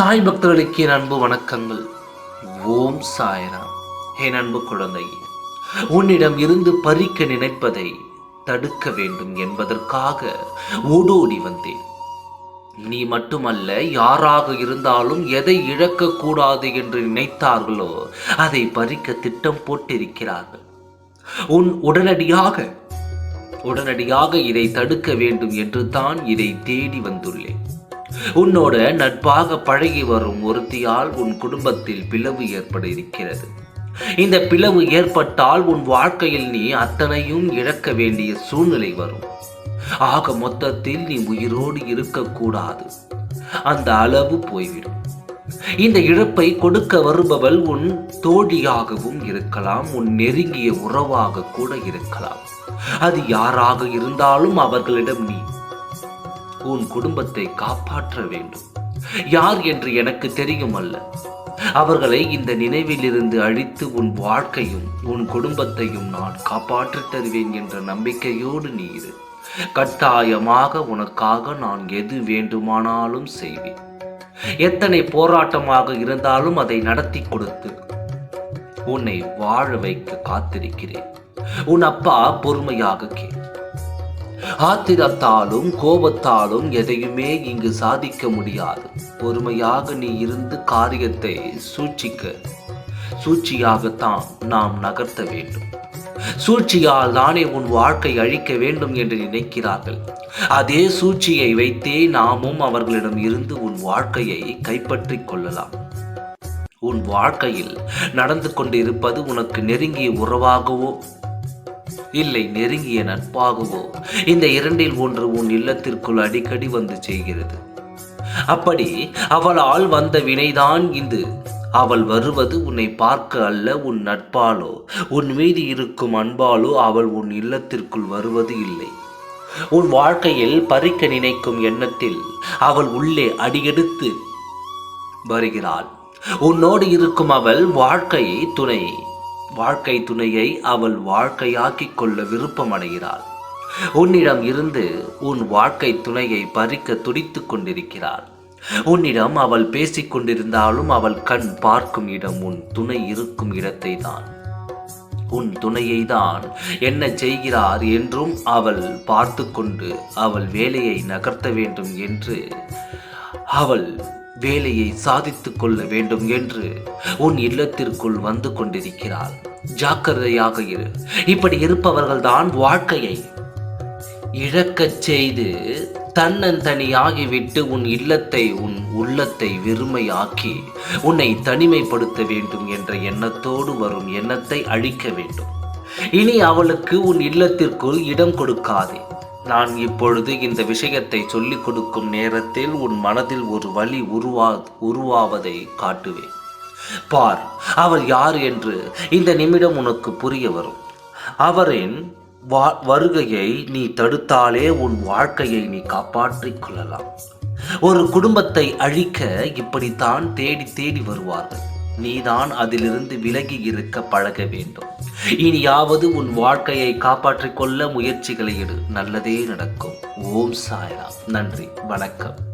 சாய் பக்தர்களுக்கு என் அன்பு வணக்கங்கள். ஓம் சாய்ராம். என் அன்பு குழந்தை உன்னிடம் இருந்து பறிக்க நினைப்பதை தடுக்க வேண்டும் என்பதற்காக ஓடோடி வந்தேன். நீ மட்டுமல்ல யாராக இருந்தாலும் எதை இழக்கக்கூடாது என்று நினைத்தார்களோ அதை பறிக்க திட்டம் போட்டிருக்கிறார்கள். உன் உடனடியாக உடனடியாக இதை தடுக்க வேண்டும் என்று தான் இதை தேடி வந்துள்ளேன். உன்னோட நட்பாக பழகி வரும் ஒருத்தியால் உன் குடும்பத்தில் பிளவு ஏற்பட இருக்கிறது. இந்த பிளவு ஏற்பட்டால் உன் வாழ்க்கையில் நீ அத்தனையும் இழக்க வேண்டிய சூழ்நிலை வரும். ஆக மொத்தத்தில் நீ உயிரோடு இருக்கக்கூடாது. அந்த அளவு போய்விடும். இந்த இழப்பை கொடுக்க வருபவள் உன் தோழியாகவும் இருக்கலாம் உன் நெருங்கிய உறவாக கூட இருக்கலாம். அது யாராக இருந்தாலும் அவர்களிடம் நீ உன் குடும்பத்தை காப்பாற்ற வேண்டும். யார் என்று எனக்கு தெரியும் அல்ல அவர்களை இந்த நினைவிலிருந்து அழித்து உன் வாழ்க்கையும் உன் குடும்பத்தையும் நான் காப்பாற்றித் தருவேன் என்ற நம்பிக்கையோடு நீ இரு. கட்டாயமாக உனக்காக நான் எது வேண்டுமானாலும் செய்வேன். எத்தனை போராட்டமாக இருந்தாலும் அதை நடத்தி கொடுத்து உன்னை வாழ வைக்க காத்திருக்கிறேன். உன் அப்பா பொறுமையாக கே ஆத்திரத்தாலும் கோபத்தாலும் எதையுமே இங்கு சாதிக்க முடியாது. பொறுமையாக நீ இருந்து காரியத்தை சூழ்ச்சிக்க. சூழ்ச்சியாகத்தான் நாம் நகர்த்த வேண்டும். சூழ்ச்சியால் தானே உன் வாழ்க்கை அழிக்க வேண்டும் என்று நினைக்கிறார்கள். அதே சூழ்ச்சியை வைத்தே நாமும் அவர்களிடம் இருந்து உன் வாழ்க்கையை கைப்பற்றிக் கொள்ளலாம். உன் வாழ்க்கையில் நடந்து கொண்டிருப்பது உனக்கு நெருங்கிய உறவாகவோ இல்லை நெருங்கிய நட்பாகவோ இந்த இரண்டில் ஒன்று உன் இல்லத்திற்குள் அடிக்கடி வந்து செய்கிறது அப்படி அவளால் வந்த வினைதான் இது. அவள் வருவது உன்னை பார்க்க அல்ல உன் நட்பாலோ? உன் மீது இருக்கும் அன்பாலோ அவள் உன் இல்லத்திற்குள் வருவது இல்லை. உன் வாழ்க்கையில் பறிக்க நினைக்கும் எண்ணத்தில் அவள் உள்ளே அடியெடுத்து வருகிறாள். உன்னோடு இருக்கும் அவள் வாழ்க்கை துணை வாழ்க்கை துணையை அவள் வாழ்க்கையாக்கிக் கொள்ள விருப்பம் அடைகிறாள் உன்னிடம் இருந்து உன் வாழ்க்கை துணையை பறிக்க துடித்துக் கொண்டிருக்கிறாள். உன்னிடம் அவள் பேசிக் கொண்டிருந்தாலும் அவள் கண் பார்க்கும் இடம் உன் துணை இருக்கும் இடத்தை தான் உன் துணையை தான் என்ன செய்கிறார் என்றும் அவள் பார்த்து கொண்டு அவள் வேலையை நகர்த்த வேண்டும் என்று அவள் வேலையை சாதித்துக் கொள்ள வேண்டும் என்று உன் இல்லத்திற்குள் வந்து கொண்டிருக்கிறாள். ஜாக்கிரதையாக இரு. இப்படி இருப்பவர்கள் தான் வாழ்க்கையை இழக்கச் செய்து தன்னந்தனியாகிவிட்டு உன் இல்லத்தை உன் உள்ளத்தை வெறுமையாக்கி உன்னை தனிமைப்படுத்த வேண்டும் என்ற எண்ணத்தோடு வரும் எண்ணத்தை அழிக்க வேண்டும். இனி அவளுக்கு உன் இல்லத்திற்குள் இடம் கொடுக்காதே. நான் இப்பொழுது இந்த விஷயத்தை சொல்லிக் கொடுக்கும் நேரத்தில் உன் மனதில் ஒரு வழி உருவா உருவாவதை காட்டுவேன். பார் அவர் யார் என்று இந்த நிமிடம் உனக்கு புரிய வரும். அவரின் வா வருகையை நீ தடுத்தாலே உன் வாழ்க்கையை நீ காப்பாற்றிக் கொள்ளலாம். ஒரு குடும்பத்தை அழிக்க இப்படித்தான் தேடி தேடி வருவார்கள். நீதான் அதிலிருந்து விலகி இருக்க பழக வேண்டும். இனியாவது உன் வாழ்க்கையை காப்பாற்றிக் கொள்ள முயற்சிகளை எடு. நல்லதே நடக்கும். ஓம் சாய்ராம். நன்றி. வணக்கம்.